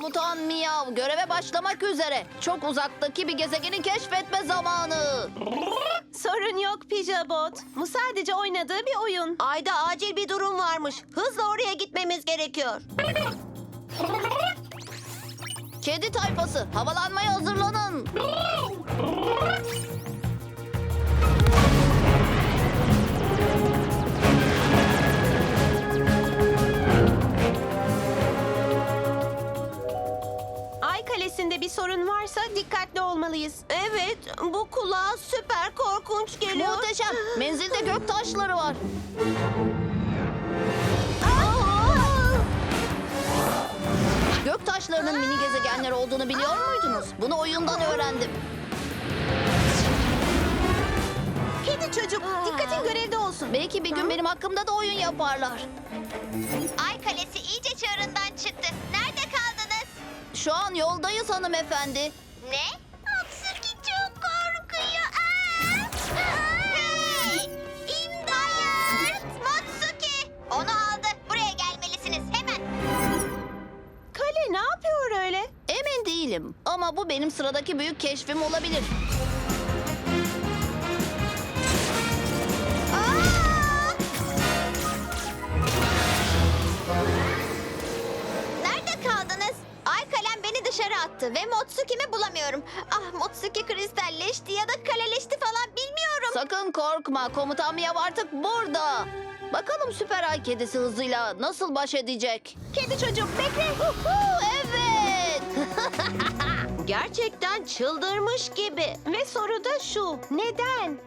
Komutan Miyav göreve başlamak üzere. Çok uzaktaki bir gezegeni keşfetme zamanı. Sorun yok Pijabot. Bu sadece oynadığı bir oyun. Ayda acil bir durum varmış. Hızla oraya gitmemiz gerekiyor. Kedi tayfası havalanmaya hazırlanın. Ay Kalesi'nde bir sorun varsa dikkatli olmalıyız. Evet, bu kulağa süper korkunç geliyor. Muhteşem. Menzilde gök taşları var. Gök taşlarının mini gezegenler olduğunu biliyor muydunuz? Bunu oyundan öğrendim. Kedi çocuk, dikkatin görevde olsun. Belki bir gün benim hakkımda da oyun yaparlar. Ay Kalesi iyice çığırından çıktı. Nerede? Şu an yoldayız hanımefendi. Ne? Atsuki çok korkuyor. Aa! Hey! İmdat! Matsuki! Onu aldı. Buraya gelmelisiniz hemen. Kale ne yapıyor öyle? Emin değilim ama bu benim sıradaki büyük keşfim olabilir. Attı ve Motsuki'mi bulamıyorum. Ah Motsuki kristalleşti ya da kaleleşti falan bilmiyorum. Sakın korkma komutan Miyav artık burada. Bakalım süper ay kedisi hızıyla nasıl baş edecek? Kedi çocuk bekle. Huhu, evet. Gerçekten çıldırmış gibi. Ve soru da şu. Neden?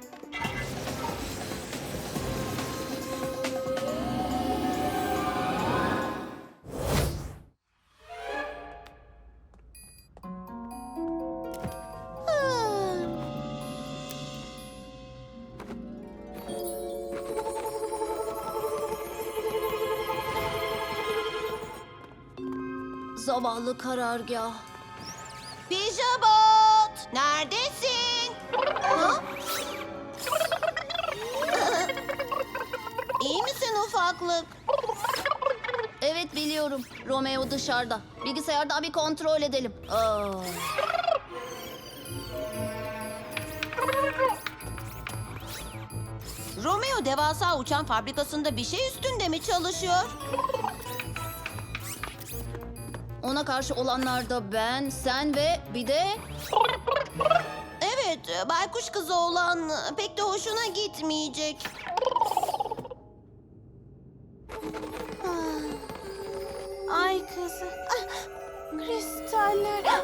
Zavallı karargah. Pijabot, neredesin? Ha? İyi misin ufaklık? Evet biliyorum. Romeo dışarıda. Bilgisayardan bir kontrol edelim. Aa. Romeo devasa uçan fabrikasında bir şey üstünde mi çalışıyor? Ona karşı olanlarda ben, sen ve bir de Evet, baykuş kızı olan pek de hoşuna gitmeyecek. Ay kızı. Ah, kristaller. Ha?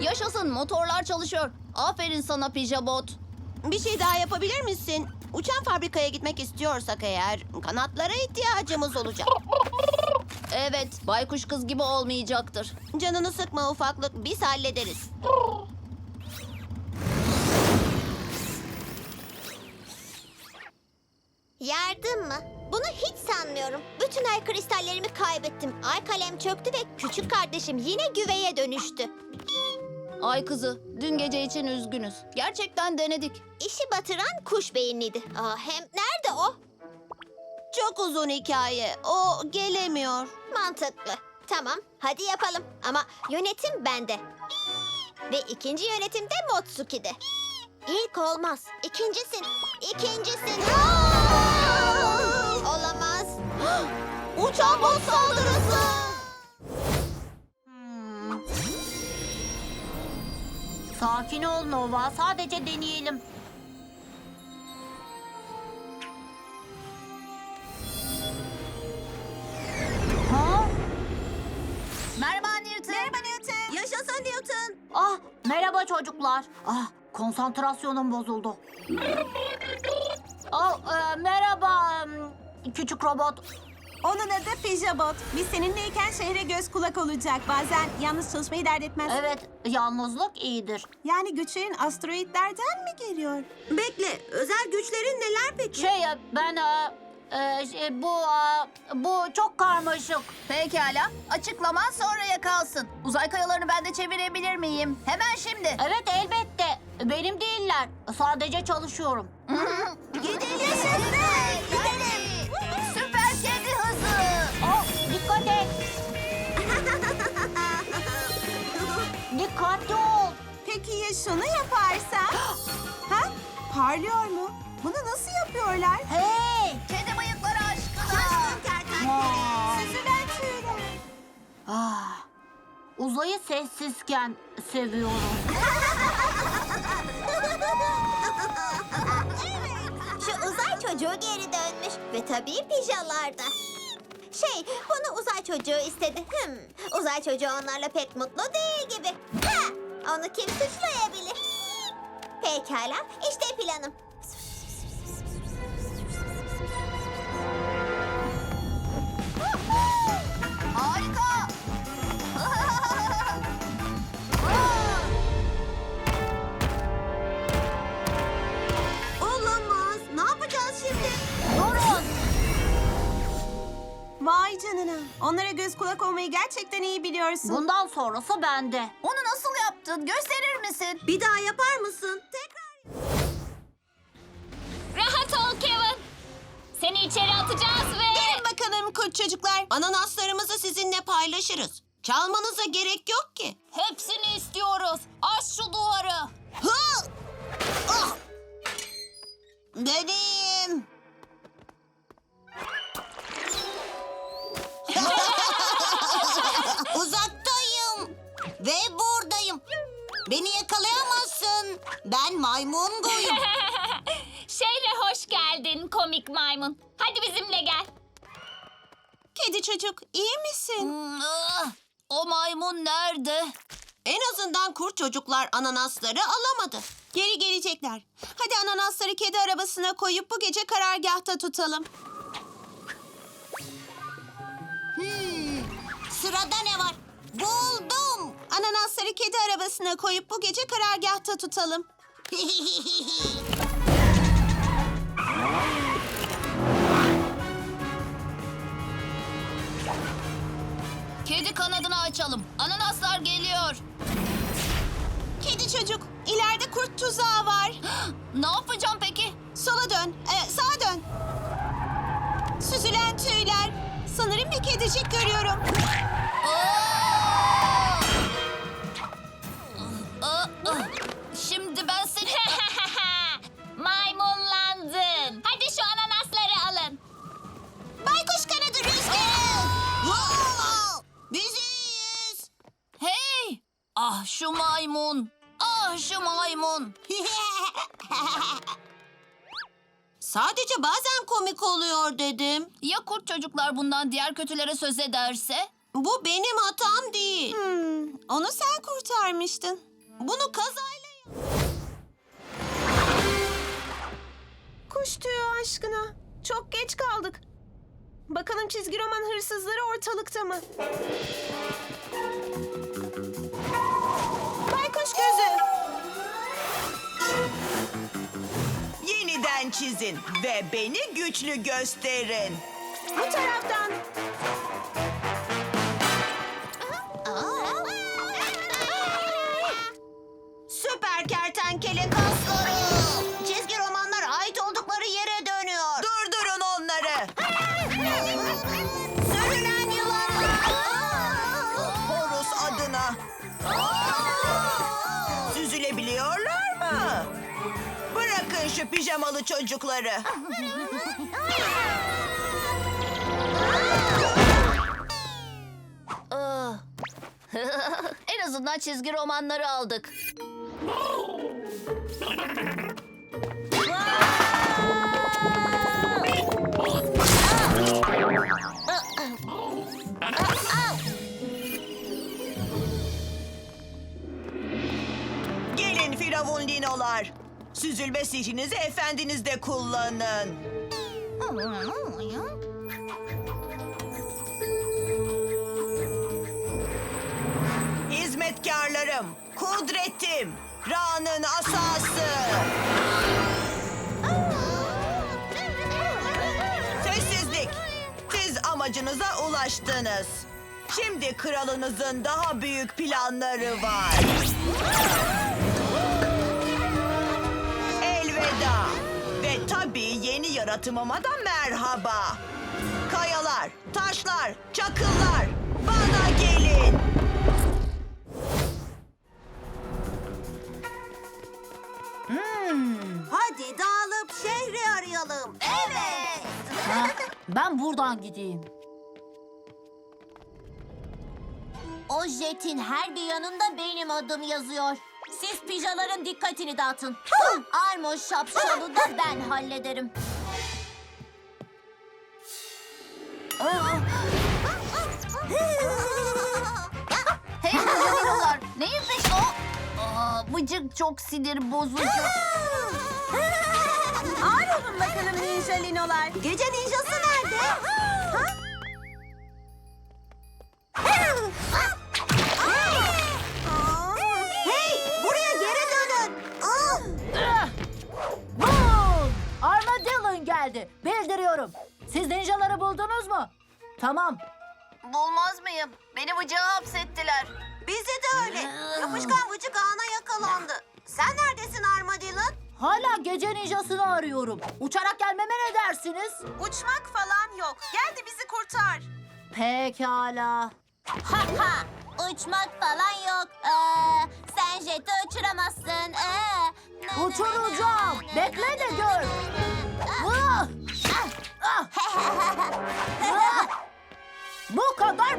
yaşasın motorlar çalışıyor. Aferin sana pijabot. Bir şey daha yapabilir misin? Uçan fabrikaya gitmek istiyorsak eğer kanatlara ihtiyacımız olacak. Evet, baykuş kız gibi olmayacaktır. Canını sıkma ufaklık, biz hallederiz. Yardım mı? Bunu hiç sanmıyorum. Bütün ay kristallerimi kaybettim. Ay kalem çöktü ve küçük kardeşim yine güveye dönüştü. Ay kızı, dün gece için üzgünüz. Gerçekten denedik. İşi batıran kuş beyinliydi. Aa, hem nerede o? Çok uzun hikaye, o gelemiyor. Mantıklı. Tamam, hadi yapalım. Ama yönetim bende. Ve ikinci yönetim de Motsuki'de. İlk olmaz. İkincisin. İkincisin. Olamaz. Uçan bot saldırısı! Sakin ol Nova. Sadece deneyelim. Ha? Merhaba Newton. Merhaba Newton. Yaşasın Newton! Ah, merhaba çocuklar. Ah, konsantrasyonum bozuldu. Ah, e, merhaba em, küçük robot. Onun adı Pijabot. Biz seninleyken şehre göz kulak olacak. Bazen yalnız çalışmayı dert etmez. Evet, yalnızlık iyidir. Yani güçlerin asteroidlerden mi geliyor? Bekle, özel güçlerin neler peki? Şey, ben e, e, şey, bu e, bu çok karmaşık. Pekala, açıklaman sonraya kalsın. Uzay kayalarını ben de çevirebilir miyim? Hemen şimdi. Evet elbette. Benim değiller. Sadece çalışıyorum. Gidelim. Gidelim. Peki ya şunu yaparsam? ha? Parlıyor mu? Bunu nasıl yapıyorlar? Hey! Kedi bıyıkları aşkına. Şaşkın kertenkele. Süzülen tüyler. Ah, uzayı sessizken seviyorum. Şu uzay çocuğu geri dönmüş ve tabii pijalarda. Şey, bunu uzay çocuğu istedi. Hmm, uzay çocuğu onlarla pek mutlu değil gibi. Ha! Onu kim suçlayabilir? Pekala, işte planım. Vay canına. Onlara göz kulak olmayı gerçekten iyi biliyorsun. Bundan sonrası bende. Onu nasıl yaptın? Gösterir misin? Bir daha yapar mısın? Tekrar. Rahat ol Kevin. Seni içeri atacağız ve... Gelin bakalım kurt çocuklar. Ananaslarımızı sizinle paylaşırız. Çalmanıza gerek yok ki. Hepsini istiyoruz. Aç şu duvarı. Hı! Ah! Benim. Ve buradayım. Beni yakalayamazsın. Ben maymun goyum. Şehre hoş geldin komik maymun. Hadi bizimle gel. Kedi çocuk iyi misin? Ah, O maymun nerede? En azından kurt çocuklar ananasları alamadı. Geri gelecekler. Hadi ananasları kedi arabasına koyup bu gece karargahta tutalım. Hmm, sırada ne var? Buldum. Ananasları kedi arabasına koyup bu gece karargahta tutalım. Kedi kanadını açalım. Ananaslar geliyor. kedi çocuk, ileride kurt tuzağı var. Ne yapacağım peki? Sola dön, e, sağa dön. Süzülen tüyler. Sanırım bir kedicik görüyorum. Aa, Ah şu maymun. Ah şu maymun. Sadece bazen komik oluyor dedim. Ya kurt çocuklar bundan diğer kötülere söz ederse? Bu benim hatam değil. Hmm, onu sen kurtarmıştın. Bunu kazayla Kuş tüyü aşkına. Çok geç kaldık. Bakalım çizgi roman hırsızları ortalıkta mı? Çizin ve beni güçlü gösterin. Bu taraftan. Süper kertenkele kasları. Şu pijamalı çocukları. Ah. en azından çizgi romanları aldık. Gelin firavun linolar. Süzülme sihrinizi efendinizde kullanın. Hizmetkarlarım, kudretim, Ra'nın asası. Sessizlik. Siz amacınıza ulaştınız. Şimdi kralınızın daha büyük planları var. Yaratımıma da merhaba. Kayalar, taşlar, çakıllar bana gelin. Hadi Hadi dağılıp şehri arayalım. Evet. Ha, ben buradan gideyim. O jetin her bir yanında benim adım yazıyor. Siz pijaların dikkatini dağıtın. Armo şapşalı da ben hallederim. Hey Ninjalilolar neyin peşinde o? Aa, bıcık çok sinir bozucu. Ağır olun bakalım ninja linolar. Gece ninjası nerede? Ha? Siz ninjaları buldunuz mu? Tamam. Bulmaz mıyım? Beni bıcağa hapsettiler. Bizi de öyle. Yapışkan vıcık ağına yakalandı. Sen neredesin Armadillon? Hala gece ninjasını arıyorum. Uçarak gelmeme ne dersiniz? Uçmak falan yok. Gel de bizi kurtar. Pekala. Ha ha. Uçmak falan yok. Ee, sen jeti uçuramazsın. Ee, Uçuracağım. Bekle de gör. Ah!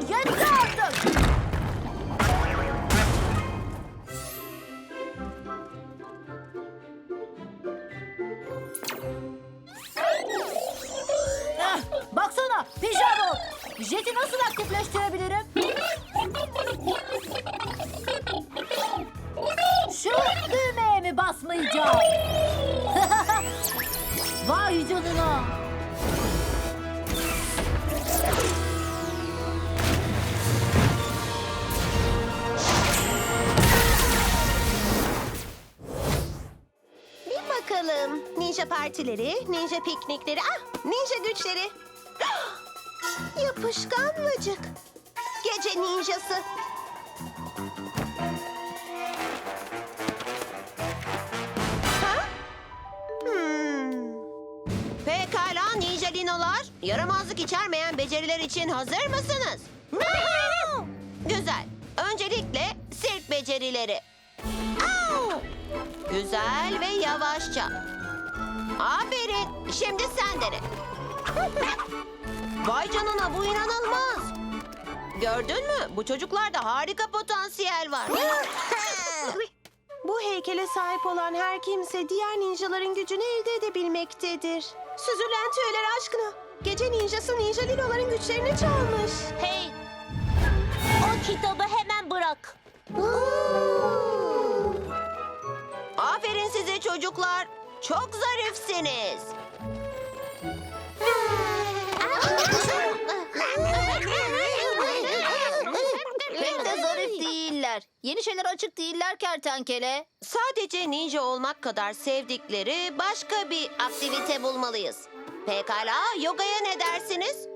Bu kadar güçleri. Yapışkan vıcık. Gece ninjası. Ha? Hmm. Pekala ninja linolar. Yaramazlık içermeyen beceriler için hazır mısınız? Güzel. Öncelikle sirk becerileri. Au! Güzel ve yavaşça. Aferin. Şimdi sen dene. Vay canına bu inanılmaz. Gördün mü? Bu çocuklarda harika potansiyel var. Bu heykele sahip olan her kimse diğer ninjaların gücünü elde edebilmektedir. Süzülen tüyler aşkına. Gece ninjası ninja liloların güçlerini çalmış. Hey! O kitabı hemen bırak. Aferin size çocuklar. Çok zarifsiniz. Yeni şeyler açık değiller kertenkele. Sadece ninja olmak kadar sevdikleri başka bir aktivite bulmalıyız. Pekala, yogaya ne dersiniz?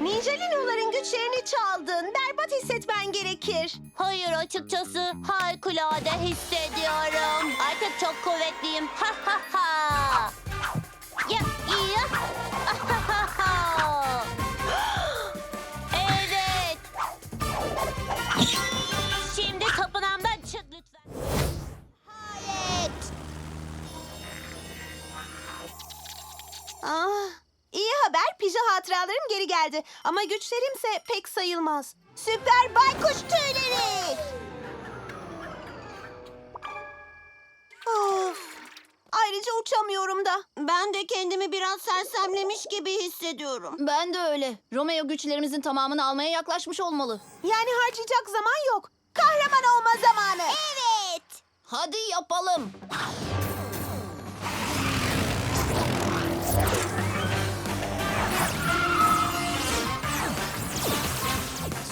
Ninja linoların güçlerini çaldın. Berbat hissetmen gerekir. Hayır açıkçası harikulade hissediyorum. Artık çok kuvvetliyim. Ha ha ha. Ya, ya. Evet. Şimdi tapınağımdan çık lütfen. Ah, iyi haber pija hatıralarım geri geldi. Ama güçlerimse pek sayılmaz. Süper baykuş tüyleri. Of. Ayrıca uçamıyorum da. Ben de kendimi biraz sersemlemiş gibi hissediyorum. Ben de öyle. Romeo güçlerimizin tamamını almaya yaklaşmış olmalı. Yani harcayacak zaman yok. Kahraman olma zamanı. Evet. Hadi yapalım.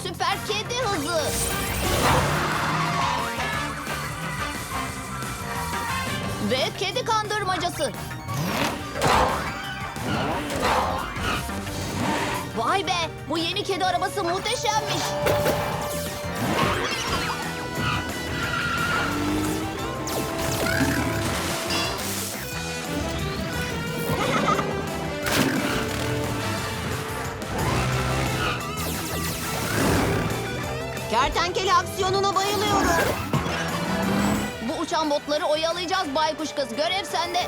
Süper kedi hızı. Kedi kandırmacası. Vay be, bu yeni kedi arabası muhteşemmiş. Kertenkele aksiyonuna bayılıyorum. Uçan botları oyalayacağız baykuş kız. Görev sende.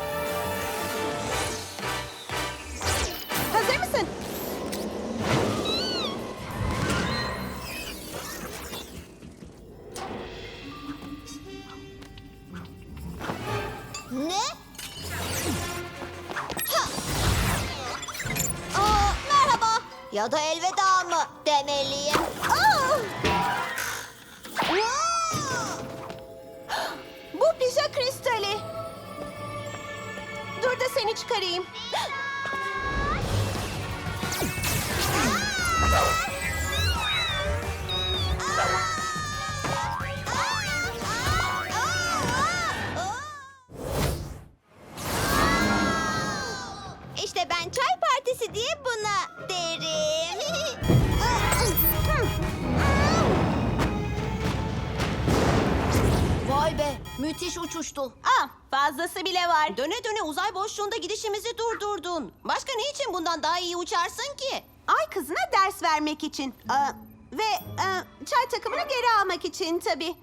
Uçuştu. Ah fazlası bile var. Döne döne uzay boşluğunda gidişimizi durdurdun. Başka ne için bundan daha iyi uçarsın ki? Ay kızına ders vermek için. Aa, ve e, çay takımını geri almak için tabii.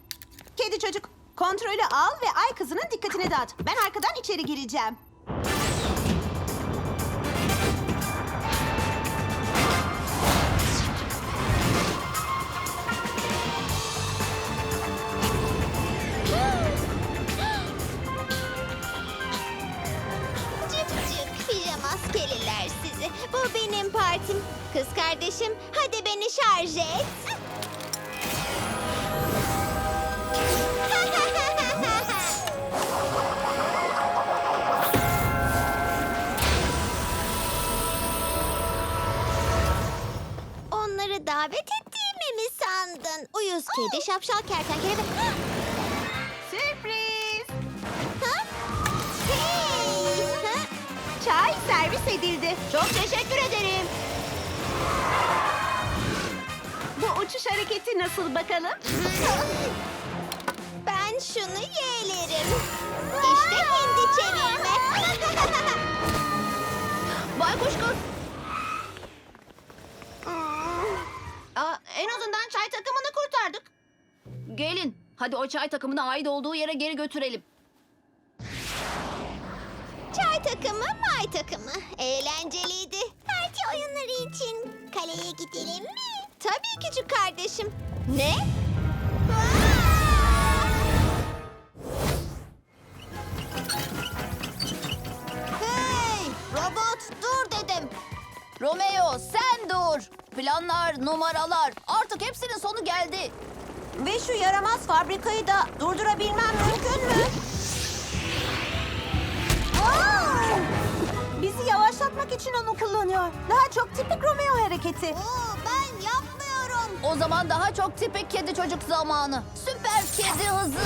Kedi çocuk kontrolü al ve ay kızının dikkatini dağıt. Ben arkadan içeri gireceğim. Kardeşim hadi beni şarj et. Onları davet ettiğimi mi sandın? Uyuz kedi, şapşal kertenkele ve... Sürpriz! Ha? Hey! Ha? Çay servis edildi. Çok teşekkür ederim. Uçuş hareketi nasıl bakalım? Ben şunu yeğlerim. İşte hindi çevirme. Baykuş kız. Aa, en azından çay takımını kurtardık. Gelin. Hadi o çay takımını ait olduğu yere geri götürelim. Çay takımı, may takımı. Eğlenceliydi. Parti oyunları için kaleye gidelim mi? Tabii küçük kardeşim. Ne? Hey! Robot dur dedim. Romeo sen dur. Planlar, numaralar. Artık hepsinin sonu geldi. Ve şu yaramaz fabrikayı da durdurabilmem mümkün mü? Bizi yavaşlatmak için onu kullanıyor. Daha çok tipik Romeo hareketi. Oo, ben yapmıyorum. O zaman daha çok tipik kedi çocuk zamanı. Süper kedi hızı.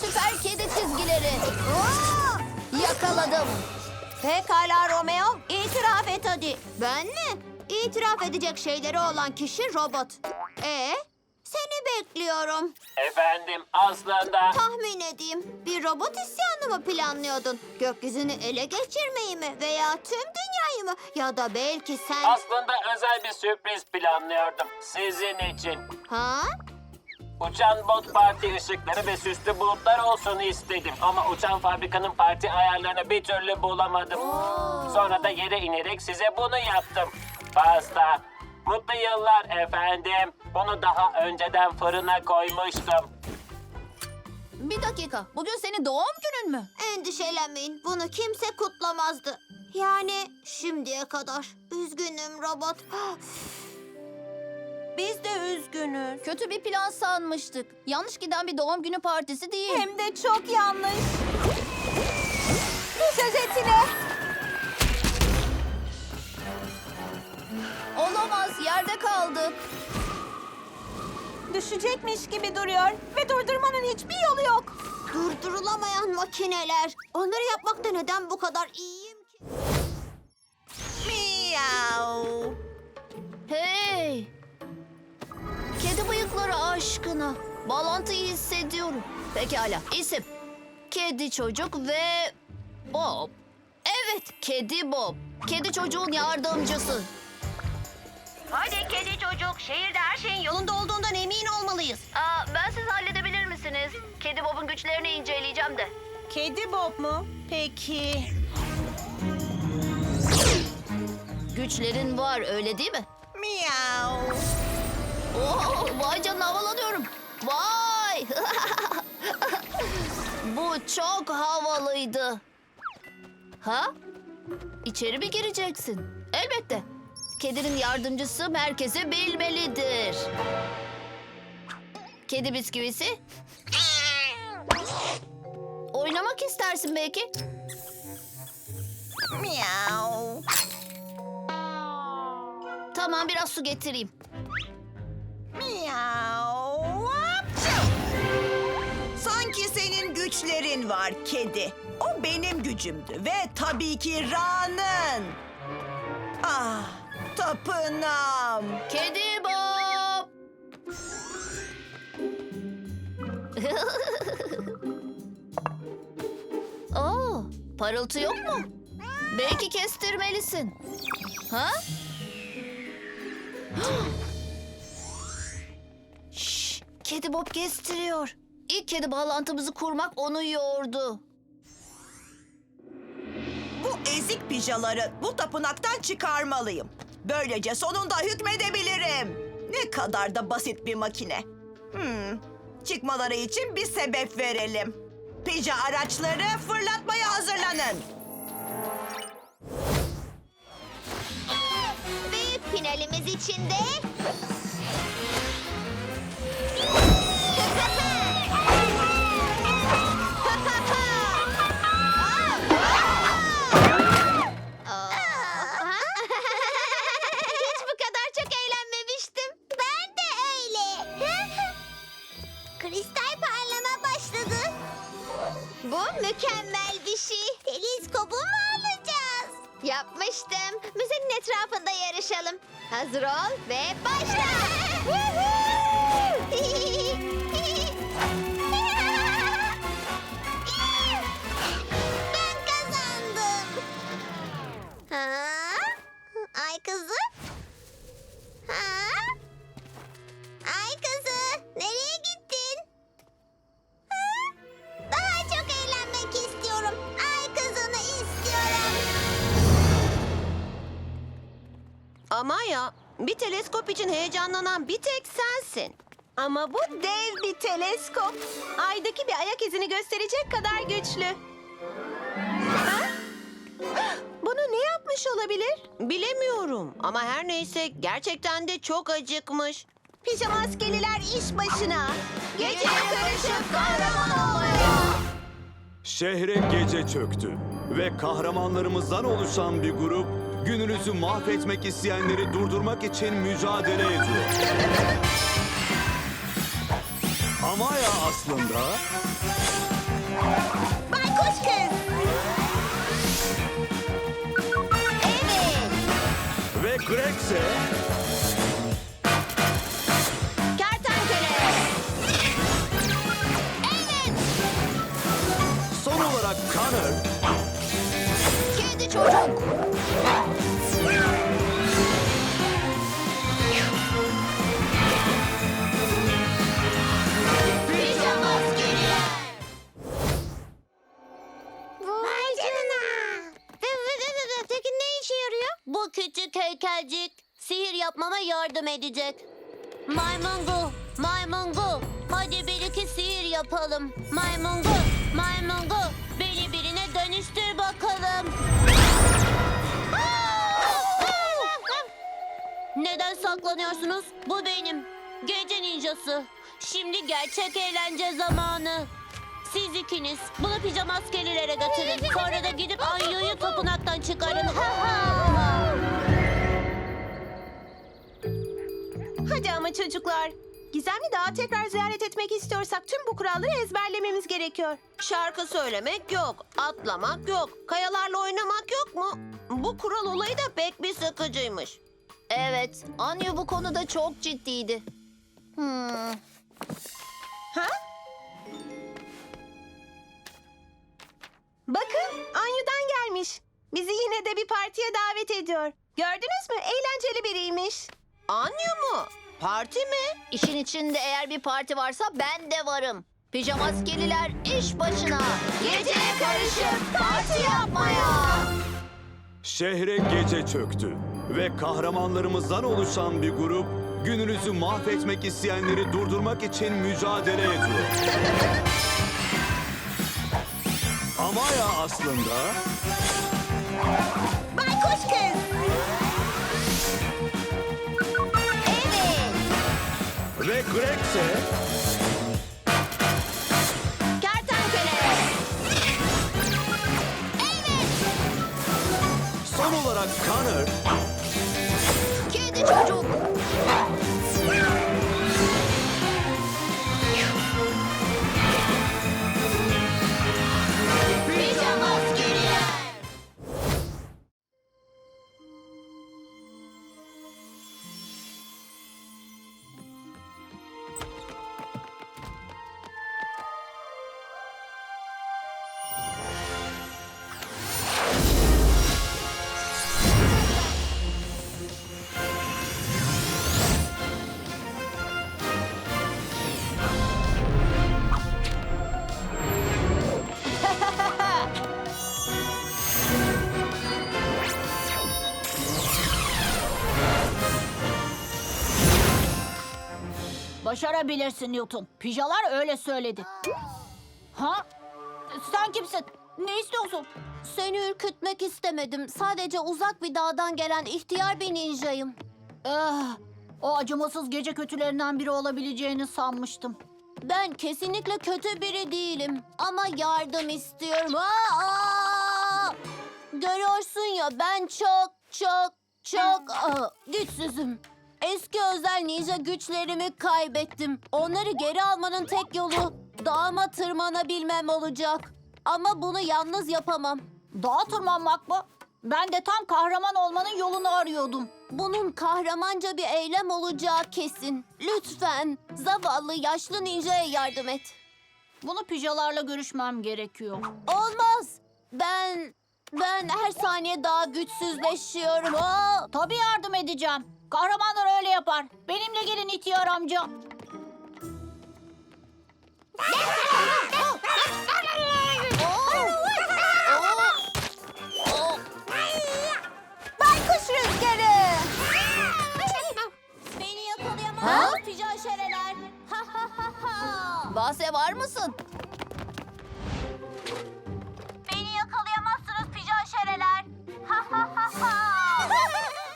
Süper kedi çizgileri. Yakaladım. Pekala Romeo, itiraf et hadi. Ben mi? İtiraf edecek şeyleri olan kişi robot. E seni bekliyorum. Efendim aslında Tahmin edeyim. Bir robot isyanı mı planlıyordun? Gökyüzünü ele geçirmeyi mi? Veya tüm dünyayı mı? Ya da belki sen... aslında özel bir sürpriz planlıyordum sizin için. Ha? Uçan bot parti ışıkları ve süslü bulutlar olsun istedim ama uçan fabrikanın parti ayarlarını bir türlü bulamadım. Sonra da yere inerek size bunu yaptım. Pasta. Mutlu yıllar efendim. Bunu daha önceden fırına koymuştum. Bir dakika. Bugün senin doğum günün mü? Endişelenmeyin. Bunu kimse kutlamazdı. Yani şimdiye kadar. Üzgünüm robot. Biz de üzgünüz. Kötü bir plan sanmıştık. Yanlış giden bir doğum günü partisi değil. Hem de çok yanlış. Düş özetine. Yerde kaldık. Düşecekmiş gibi duruyor ve durdurmanın hiçbir yolu yok. Durdurulamayan makineler. Onları yapmakta neden bu kadar iyiyim ki? Miau. Hey! Kedi bıyıkları aşkına. Bağlantıyı hissediyorum. Pekala. İsim. Kedi çocuk ve Bob. Evet, kedi Bob. Kedi çocuğun yardımcısı. Hadi kedi çocuk. Şehirde her şeyin yolunda olduğundan emin olmalıyız. Aa, ben siz halledebilir misiniz? Kedi Bob'un güçlerini inceleyeceğim de. Kedi Bob mu? Peki. Güçlerin var öyle değil mi? Miau. Oo, vay canına havalanıyorum. Vay! Bu çok havalıydı. Ha? İçeri mi gireceksin? Elbette. Kedinin yardımcısı merkezi bilmelidir. Kedi bisküvisi? Oynamak istersin belki. Miau. Tamam biraz su getireyim. Miau. Sanki senin güçlerin var kedi. O benim gücümdü ve tabii ki Ra'nın. Ah, tapınam. Kedi Bob! Oo, parıltı yok mu? Belki kestirmelisin. Ha? Şş, kedi Bob kestiriyor. İlk kedi bağlantımızı kurmak onu yordu. Bu ezik pijaları bu tapınaktan çıkarmalıyım. Böylece sonunda hükmedebilirim. Ne kadar da basit bir makine. Hmm, çıkmaları için bir sebep verelim. Pija araçları fırlatmaya hazırlanın. Büyük finalimiz için Ama ya bir teleskop için heyecanlanan bir tek sensin. Ama bu dev bir teleskop. Aydaki bir ayak izini gösterecek kadar güçlü. Ha? Bunu ne yapmış olabilir? Bilemiyorum ama her neyse gerçekten de çok acıkmış. Pijama askeriler iş başına. Gece karışıp kahraman olmaya. Şehre gece çöktü ve kahramanlarımızdan oluşan bir grup gününüzü mahvetmek isteyenleri durdurmak için mücadele ediyor. Ama ya aslında Baykuş kız. ve Greg ise Kertenkele. son olarak Connor Kedi çocuk! Pijama askeriler. Vay canına. Peki ne işe yarıyor? Bu küçük heykelcik sihir yapmama yardım edecek. Maymungu, maymungu. Hadi bir iki sihir yapalım. Maymungu, maymungu. Dönüştür bakalım. Neden saklanıyorsunuz? Bu benim. Gece ninjası. Şimdi gerçek eğlence zamanı. Siz ikiniz bunu pijama askerlere götürün. Sonra da gidip Anyu'yu tapınaktan çıkarın. Ha ha. Hadi ama çocuklar. Gizemli Dağı tekrar ziyaret etmek istiyorsak tüm bu kuralları ezberlememiz gerekiyor. Şarkı söylemek yok, atlamak yok, kayalarla oynamak yok mu? Bu kural olayı da pek bir sıkıcıymış. Evet, Anyu bu konuda çok ciddiydi. Hmm. Ha? Bakın Anyu'dan gelmiş. Bizi yine de bir partiye davet ediyor. Gördünüz mü? Eğlenceli biriymiş. Anlıyor mu? Parti mi? İşin içinde eğer bir parti varsa ben de varım. Pijamaskeliler iş başına. Geceye karışıp parti yapmaya. Şehre gece çöktü ve kahramanlarımızdan oluşan bir grup gününüzü mahvetmek isteyenleri durdurmak için mücadele ediyor. Amaya aslında Baykuş kız. Greg ise Kertenkele. son olarak Connor Kedi çocuk. Başarabilirsin Newton. Pijalar öyle söyledi. Ha? Sen kimsin? Ne istiyorsun? Seni ürkütmek istemedim. Sadece uzak bir dağdan gelen ihtiyar bir ninjayım. Ah, o acımasız gece kötülerinden biri olabileceğini sanmıştım. Ben kesinlikle kötü biri değilim. Ama yardım istiyorum. Aa, aa! Görüyorsun ya ben çok çok çok ah, güçsüzüm. Eski özel ninja güçlerimi kaybettim. Onları geri almanın tek yolu dağıma tırmanabilmem olacak. Ama bunu yalnız yapamam. Dağa tırmanmak mı? Ben de tam kahraman olmanın yolunu arıyordum. Bunun kahramanca bir eylem olacağı kesin. Lütfen zavallı yaşlı ninjaya yardım et. Bunu pijalarla görüşmem gerekiyor. Olmaz. Ben ben her saniye daha güçsüzleşiyorum. Aa, tabii yardım edeceğim. Kahramanlar öyle yapar. Benimle gelin ihtiyar amca. Baykuş rüzgarı. Beni Ha? yakalayamaz fücan şereler. Ha. Bahse var mısın? Beni yakalayamazsınız fücan şereler. Ha ha ha ha.